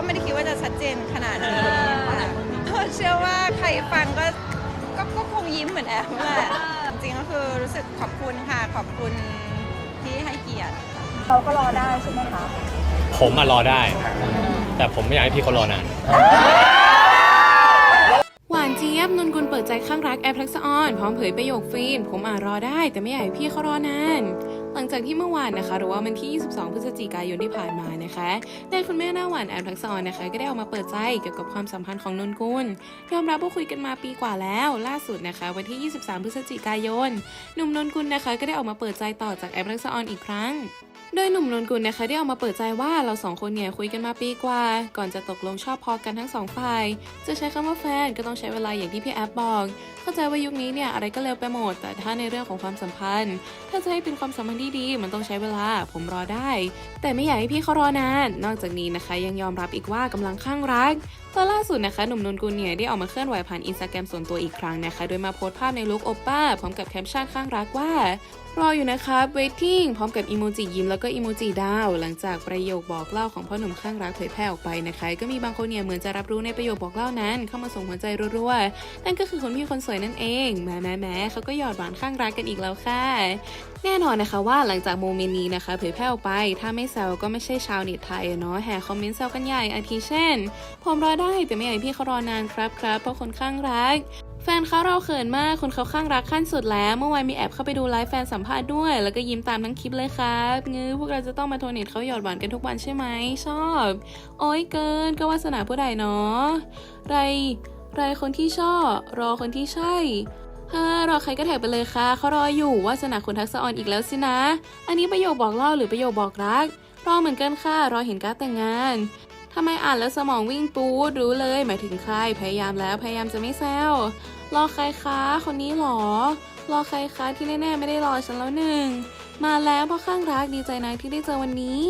ก็ไม่ได้คิดว่าจะชัดเจนขนาดนี้เชื่อว่าใครฟังก็ก็ก็คงยิ้มเหมือนแอมแหละจริงๆก็คือรู้สึกขอบคุณค่ะขอบคุณที่ให้เกียรติเขาก็รอได้ใช่ไหมคะผมมารอได้ แต่ผมไม่อยากให้พี่เขารอนานหวานเจี๊ยบนนกุลเปิดใจข้างรักแอปทักษะออนพร้อมเผยประโยคฟีนผมอ่ารอได้ แต่ไม่อยากให้พี่เขารอนาน ลังจากที่เมื่อวานนะคะ หรือว่าวันที่ 22 พฤศจิกายนที่ผ่านมานะคะได้คุณแม่หน้าหวานแอมทักษอนนะคะ ก็ได้ออกมาเปิดใจเกี่ยวกับความสัมพันธ์ของนนกุลยอมรับว่าคุยกันมาปีกว่าแล้ว ล่าสุดนะคะ วันที่ 23 พฤศจิกายน หนุ่มนนกุลนะคะ ก็ได้ออกมาเปิดใจต่อจากแอมทักษอนอีกครั้ง โดยหนุ่มนนกุลนะคะได้ออกมาเปิดใจว่าเราสองคนเนี่ยคุยกันมาปีกว่า ก่อนจะตกลงชอบพอกันทั้งสองฝ่าย จะใช้คำว่าแฟนก็ต้องใช้เวลาอย่างที่พี่แอปบอก เข้าใจว่ายุคนี้เนี่ยอะไรก็เร็วไปหมด แต่ถ้าในเรื่องของความสัมพันธ์ ถ้าจะให้เป็นความสัมพันธ์ที่ดีมันต้องใช้เวลา ผมรอได้ แต่ไม่อยากให้พี่เขารอนาน นอกจากนี้นะคะ ยังยอมรับอีกว่ากำลังข้างรักตอนล่าสุดนะคะหนุ่มนนกุลเนี่ยได้ออกมาเคลื่อนไหวผ่านอินสตาแกรมส่วนตัวอีกครั้งนะคะ โดยมาโพสต์ภาพในลุคโอป้าพร้อมกับแคปชั่นข้างรักว่า รออยู่นะครับ waiting พร้อมกับอีโมจิยิ้มแล้วก็อีโมจิดาว หลังจากประโยคบอกเล่าของพ่อหนุ่มข้างรักเผยแพร่ออกไปนะคะ ก็มีบางคนเนี่ยเหมือนจะรับรู้ในประโยคบอกเล่านั้น เข้ามาส่งหัวใจรัวๆ นั่นก็คือคนพี่คนสวยนั่นเองแหม้แม้แม้เขาก็หยอดหวานข้างรักกันอีกแล้วค่ะ แน่นอนนะคะว่าหลังจากโมเมนต์นี้นะคะ เผยแพร่ออกไป ถ้าไม่แซวก็ไม่ใช่ชาวเน็ตไทยเนาะแห่คอมเมนต์แซวกันใหญ่อาทิเช่น ผมรอได้แต่ไม่อยากให้พี่เขารอนานครับครับเพราะคนข้างรัก แฟนเขาเราเขินมากคนเขาข้างรักขั้นสุดแล้ว เมื่อวานมีแอบเข้าไปดูไลฟ์แฟนสัมภาษณ์ด้วย แล้วก็ยิ้มตามทั้งคลิปเลยครับงื้อพวกเราจะต้องมาโทรเน็ตเขาหยอดหวานกันทุกวันใช่ไหมชอบ โอ้ยเกินก็วาสนาผู้ใดเนาะไร ไรคนที่ชอบ รอคนที่ใช่เฮ้อรอใครก็แท็กไปเลยค่ะเขารออยู่วาสนาคุณทักษะออนอีกแล้วสินะ อันนี้ประโยคบอกเล่าหรือประโยคบอกรักรอเหมือนกันค่ะรอเห็นการแต่งงาน ทำไมอ่านแล้วสมองวิ่งปูดรู้เลยหมายถึงใครพยายามแล้วพยายามจะไม่แซวรอใครคะคนนี้หรอ รอใครคะที่แน่ๆไม่ได้รอฉันแล้วหนึ่งมาแล้วเพราะข้างรักดีใจนะที่ได้เจอวันนี้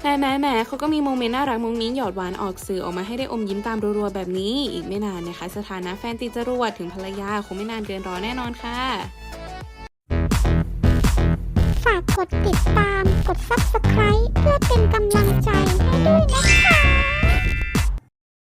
แหมแหมแหมเขาก็มีโมเมนต์น่ารักมุงมิ้งหยอดหวานออกสื่อออกมาให้ได้อมยิ้มตามรัวๆแบบนี้ อีกไม่นานนะคะ สถานะแฟนติดจรวดถึงภรรยาคงไม่นานเกินรอแน่นอนค่ะ ฝากกดติดตามกด subscribe